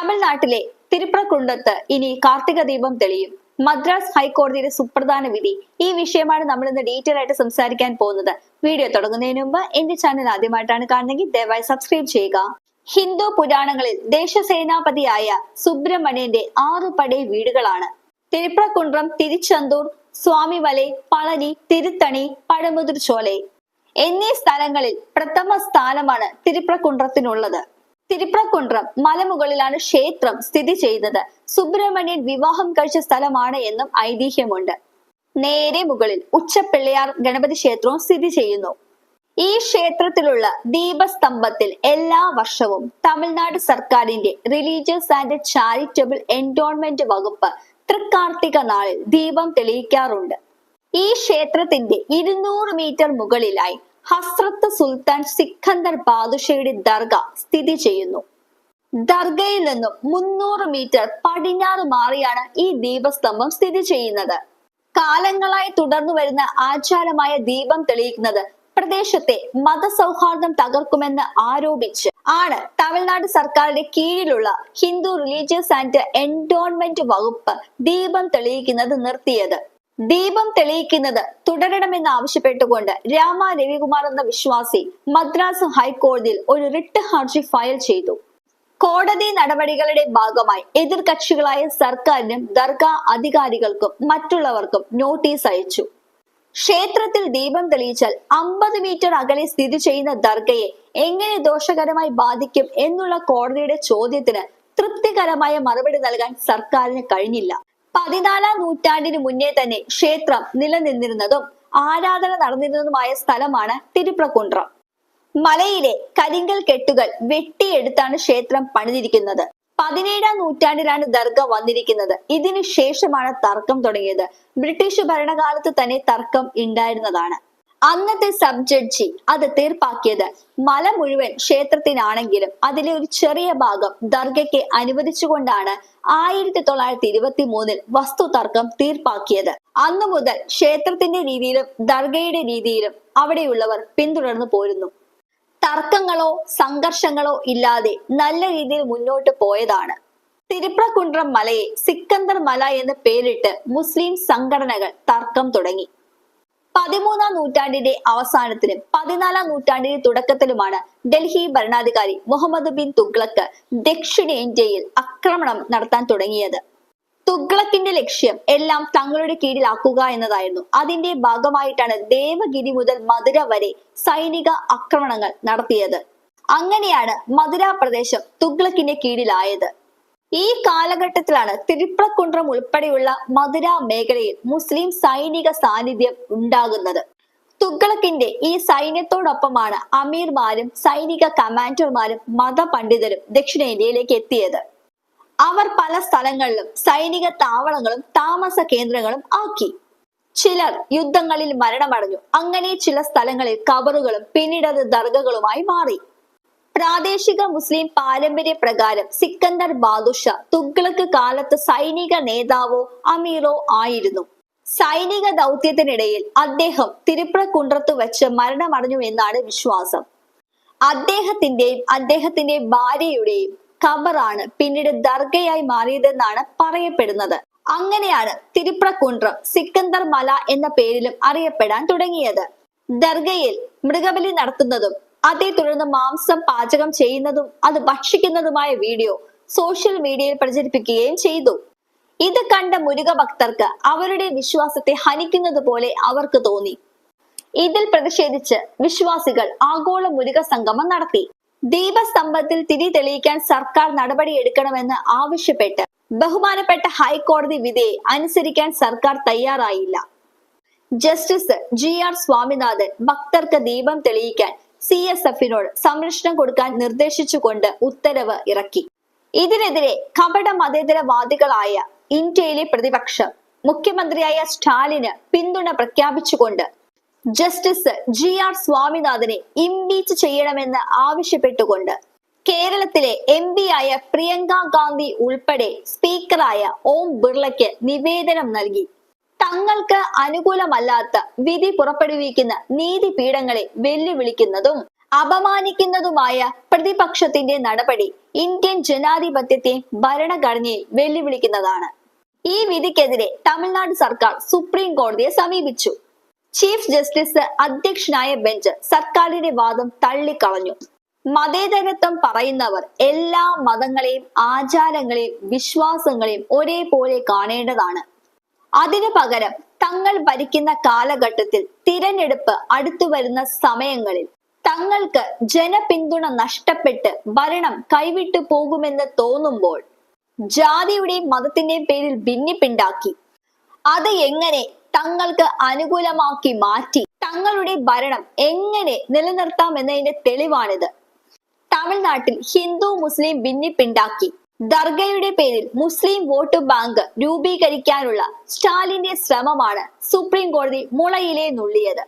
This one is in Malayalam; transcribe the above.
തമിഴ്നാട്ടിലെ തിരുപ്പുറക്കുണ്ടത്ത് ഇനി കാർത്തിക ദീപം തെളിയും. മദ്രാസ് ഹൈക്കോടതിയുടെ സുപ്രധാന വിധി. ഈ വിഷയമാണ് നമ്മൾ ഇന്ന് ഡീറ്റെയിൽ ആയിട്ട് സംസാരിക്കാൻ പോകുന്നത്. വീഡിയോ തുടങ്ങുന്നതിന് മുമ്പ് എന്റെ ചാനൽ ആദ്യമായിട്ടാണ് കാണുന്നെങ്കിൽ ദയവായി സബ്സ്ക്രൈബ് ചെയ്യുക. ഹിന്ദു പുരാണങ്ങളിൽ ദേശസേനാപതിയായ സുബ്രഹ്മണ്യന്റെ ആറു പടേ വീടുകളാണ്. തിരുപ്രക്കുണ്ട്രം തിരുച്ചന്തൂർ സ്വാമിമലൈ പളനി തിരുത്തണി പഴമുതിർ ചോലെ എന്നീ സ്ഥലങ്ങളിൽ പ്രഥമ സ്ഥാനമാണ് തിരുപ്രക്കുണ്ട്രത്തിനുള്ളത് തിരുപ്രക്കുണ്ട്രം മലമുകളിലാണ് ക്ഷേത്രം സ്ഥിതി ചെയ്യുന്നത്. സുബ്രഹ്മണ്യൻ വിവാഹം കഴിച്ച സ്ഥലമാണ് എന്നും ഐതിഹ്യമുണ്ട്. നേരെ മുകളിൽ ഉച്ചപ്പിള്ളയാർ ഗണപതി ക്ഷേത്രവും സ്ഥിതി ചെയ്യുന്നു. ഈ ക്ഷേത്രത്തിലുള്ള ദീപസ്തംഭത്തിൽ എല്ലാ വർഷവും തമിഴ്നാട് സർക്കാരിന്റെ റിലീജിയസ് ആൻഡ് ചാരിറ്റബിൾ എൻഡോൺമെന്റ് വകുപ്പ് തൃക്കാർത്തിക നാളിൽ ദീപം തെളിയിക്കാറുണ്ട്. ഈ ക്ഷേത്രത്തിന്റെ ഇരുന്നൂറ് മീറ്റർ മുകളിലായി ഹസ്രത്ത് സുൽത്താൻ സിക്കന്ദർ ബാദുഷയുടെ ദർഗ സ്ഥിതി ചെയ്യുന്നു. ദർഗയിൽ നിന്നും മുന്നൂറ് മീറ്റർ പടിഞ്ഞാറ് മാറിയാണ് ഈ ദീപസ്തംഭം സ്ഥിതി ചെയ്യുന്നത്. കാലങ്ങളായി തുടർന്നു വരുന്ന ആചാരമായ ദീപം തെളിയിക്കുന്നത് പ്രദേശത്തെ മതസൗഹാർദ്ദം തകർക്കുമെന്ന് ആരോപിച്ച് ആണ് തമിഴ്നാട് സർക്കാരിന്റെ കീഴിലുള്ള ഹിന്ദു റിലീജിയസ് ആൻഡ് എൻഡോൺമെന്റ് വകുപ്പ് ദീപം തെളിയിക്കുന്നത് നിർത്തിയത്. ദീപം തെളിയിക്കുന്നത് തുടരണമെന്ന് ആവശ്യപ്പെട്ടുകൊണ്ട് രാമ രവികുമാർ എന്ന വിശ്വാസി മദ്രാസ് ഹൈക്കോടതിയിൽ ഒരു റിട്ട് ഹർജി ഫയൽ ചെയ്തു. കോടതി നടപടികളുടെ ഭാഗമായി എതിർകക്ഷികളായ സർക്കാരിനും ദർഗ അധികാരികൾക്കും മറ്റുള്ളവർക്കും നോട്ടീസ് അയച്ചു. ക്ഷേത്രത്തിൽ ദീപം തെളിയിച്ചാൽ അമ്പത് മീറ്റർ അകലെ സ്ഥിതി ചെയ്യുന്ന ദർഗയെ എങ്ങനെ ദോഷകരമായി ബാധിക്കും എന്നുള്ള കോടതിയുടെ ചോദ്യത്തിന് തൃപ്തികരമായ മറുപടി നൽകാൻ സർക്കാരിന് കഴിഞ്ഞില്ല. പതിനാലാം നൂറ്റാണ്ടിന് മുന്നേ തന്നെ ക്ഷേത്രം നിലനിന്നിരുന്നതും ആരാധന നടന്നിരുന്നതുമായ സ്ഥലമാണ് തിരുപ്രകുണ്ട്രം. മലയിലെ കരിങ്കൽ കെട്ടുകൾ വെട്ടിയെടുത്താണ് ക്ഷേത്രം പണിതിരിക്കുന്നത്. പതിനേഴാം നൂറ്റാണ്ടിലാണ് ദർഗ വന്നിരിക്കുന്നത്. ഇതിനു ശേഷമാണ് തർക്കം തുടങ്ങിയത്. ബ്രിട്ടീഷ് ഭരണകാലത്ത് തന്നെ തർക്കം ഉണ്ടായിരുന്നതാണ്. അന്നത്തെ സബ് ജഡ്ജി അത് തീർപ്പാക്കിയത് മല മുഴുവൻ ക്ഷേത്രത്തിനാണെങ്കിലും അതിലെ ഒരു ചെറിയ ഭാഗം ദർഗയ്ക്ക് അനുവദിച്ചുകൊണ്ടാണ് ആയിരത്തി തൊള്ളായിരത്തി ഇരുപത്തി മൂന്നിൽ വസ്തു തർക്കം തീർപ്പാക്കിയത്. അന്നു മുതൽ ക്ഷേത്രത്തിന്റെ രീതിയിലും ദർഗയുടെ രീതിയിലും അവിടെയുള്ളവർ പിന്തുടർന്നു പോരുന്നു. തർക്കങ്ങളോ സംഘർഷങ്ങളോ ഇല്ലാതെ നല്ല രീതിയിൽ മുന്നോട്ട് പോയതാണ്. തിരുപ്രകുണ്ട്രം മലയെ സിക്കന്ദർ മല എന്ന് പേരിട്ട് മുസ്ലിം സംഘടനകൾ തർക്കം തുടങ്ങി. പതിമൂന്നാം നൂറ്റാണ്ടിന്റെ അവസാനത്തിലും പതിനാലാം നൂറ്റാണ്ടിന്റെ തുടക്കത്തിലുമാണ് ഡൽഹി ഭരണാധികാരി മുഹമ്മദ് ബിൻ തുഗ്ലക്ക് ദക്ഷിണേന്ത്യയിൽ ആക്രമണം നടത്താൻ തുടങ്ങിയത്. തുഗ്ലക്കിന്റെ ലക്ഷ്യം എല്ലാം തങ്ങളുടെ കീഴിലാക്കുക എന്നതായിരുന്നു. അതിന്റെ ഭാഗമായിട്ടാണ് ദേവഗിരി മുതൽ മധുര വരെ സൈനിക ആക്രമണങ്ങൾ നടത്തിയത്. അങ്ങനെയാണ് മധുര പ്രദേശം തുഗ്ലക്കിന്റെ കീഴിലായത്. ഈ കാലഘട്ടത്തിലാണ് തിരുപ്രക്കുണ്ട്രം ഉൾപ്പെടെയുള്ള മധുര മേഖലയിൽ മുസ്ലിം സൈനിക സാന്നിധ്യം ഉണ്ടാകുന്നത്. തുഗ്ലക്കിന്റെ ഈ സൈന്യത്തോടൊപ്പമാണ് അമീർമാരും സൈനിക കമാൻഡർമാരും മതപണ്ഡിതരും ദക്ഷിണേന്ത്യയിലേക്ക് എത്തിയത്. അവർ പല സ്ഥലങ്ങളിലും സൈനിക താവളങ്ങളും താമസ കേന്ദ്രങ്ങളും ആക്കി. ചിലർ യുദ്ധങ്ങളിൽ മരണമടഞ്ഞു. അങ്ങനെ ചില സ്ഥലങ്ങളിൽ കബറുകളും പിന്നീട് അത് ദർഗകളുമായി മാറി. പ്രാദേശിക മുസ്ലിം പാരമ്പര്യ പ്രകാരം സിക്കന്ദർ ബാദുഷ തുഗ്ലക്ക് കാലത്ത് സൈനിക നേതാവോ അമീറോ ആയിരുന്നു. സൈനിക ദൗത്യത്തിനിടയിൽ അദ്ദേഹം തിരുപ്രക്കുണ്ട്രത്ത് വെച്ച് മരണമടഞ്ഞു എന്നാണ് വിശ്വാസം. അദ്ദേഹത്തിന്റെയും അദ്ദേഹത്തിന്റെ ഭാര്യയുടെയും ഖബറാണ് പിന്നീട് ദർഗയായി മാറിയതെന്നാണ് പറയപ്പെടുന്നത്. അങ്ങനെയാണ് തിരുപ്രകുണ്ട്രം സിക്കന്ദർ മല എന്ന പേരിലും അറിയപ്പെടാൻ തുടങ്ങിയത്. ദർഗയിൽ മൃഗബലി നടത്തുന്നതും അതേ തുടർന്ന് മാംസം പാചകം ചെയ്യുന്നതും അത് ഭക്ഷിക്കുന്നതുമായ വീഡിയോ സോഷ്യൽ മീഡിയയിൽ പ്രചരിപ്പിക്കുകയും ചെയ്തു. ഇത് കണ്ട മുരുക ഭക്തർക്ക് അവരുടെ വിശ്വാസത്തെ ഹനിക്കുന്നത് പോലെ അവർക്ക് തോന്നി. ഇതിൽ പ്രതിഷേധിച്ച് വിശ്വാസികൾ ആഗോള മുരുക സംഗമം നടത്തി. ദീപസ്തംഭത്തിൽ തിരി തെളിയിക്കാൻ സർക്കാർ നടപടിയെടുക്കണമെന്ന് ആവശ്യപ്പെട്ട് ബഹുമാനപ്പെട്ട ഹൈക്കോടതി വിധിയെ അനുസരിക്കാൻ സർക്കാർ തയ്യാറായില്ല. ജസ്റ്റിസ് ജി ആർ സ്വാമിനാഥൻ ഭക്തർക്ക് ദീപം തെളിയിക്കാൻ സി എസ് എഫിനോട് സംരക്ഷണം കൊടുക്കാൻ നിർദ്ദേശിച്ചുകൊണ്ട് ഉത്തരവ് ഇറക്കി. ഇതിനെതിരെ കപട മതേതരവാദികളായ ഇന്ത്യയിലെ പ്രതിപക്ഷം മുഖ്യമന്ത്രിയായ സ്റ്റാലിന് പിന്തുണ പ്രഖ്യാപിച്ചുകൊണ്ട് ജസ്റ്റിസ് ജി ആർ സ്വാമിനാഥനെ ഇംപീച്ച് ചെയ്യണമെന്ന് ആവശ്യപ്പെട്ടുകൊണ്ട് കേരളത്തിലെ എം ആയ പ്രിയങ്ക ഗാന്ധി ഉൾപ്പെടെ സ്പീക്കറായ ഓം ബിർളയ്ക്ക് നിവേദനം നൽകി. തങ്ങൾക്ക് അനുകൂലമല്ലാത്ത വിധി പുറപ്പെടുവിക്കുന്ന നീതിപീഠങ്ങളെ വെല്ലുവിളിക്കുന്നതും അപമാനിക്കുന്നതുമായ പ്രതിപക്ഷത്തിന്റെ നടപടി ഇന്ത്യൻ ജനാധിപത്യത്തെ ഭരണഘടനയെ വെല്ലുവിളിക്കുന്നതാണ്. ഈ വിധിക്കെതിരെ തമിഴ്നാട് സർക്കാർ സുപ്രീം കോടതിയെ സമീപിച്ചു. ചീഫ് ജസ്റ്റിസ് അധ്യക്ഷനായ ബെഞ്ച് സർക്കാരിന്റെ വാദം തള്ളിക്കളഞ്ഞു. മതേതരത്വം പറയുന്നവർ എല്ലാ മതങ്ങളെയും ആചാരങ്ങളെയും വിശ്വാസങ്ങളെയും ഒരേപോലെ കാണേണ്ടതാണ്. അതിനു പകരം തങ്ങൾ ഭരിക്കുന്ന കാലഘട്ടത്തിൽ തിരഞ്ഞെടുപ്പ് അടുത്തു വരുന്ന സമയങ്ങളിൽ തങ്ങൾക്ക് ജനപിന്തുണ നഷ്ടപ്പെട്ട് ഭരണം കൈവിട്ടു പോകുമെന്ന് തോന്നുമ്പോൾ ജാതിയുടെയും മതത്തിന്റെയും പേരിൽ ഭിന്നിപ്പുണ്ടാക്കി. അത് എങ്ങനെ തങ്ങൾക്ക് അനുകൂലമാക്കി മാറ്റി? തങ്ങളുടെ ഭരണം എങ്ങനെ നിലനിർത്താം എന്നതിന്റെ തെളിവാണിത്. തമിഴ്നാട്ടിൽ ഹിന്ദു മുസ്ലിം ഭിന്നിപ്പുണ്ടാക്കി. ദർഗയുടെ പേരിൽ മുസ്ലിം വോട്ട് ബാങ്ക് രൂപീകരിക്കാനുള്ള സ്റ്റാലിന്റെ ശ്രമമാണ് സുപ്രീം കോടതി മുളയിലെ നുള്ളിയത്.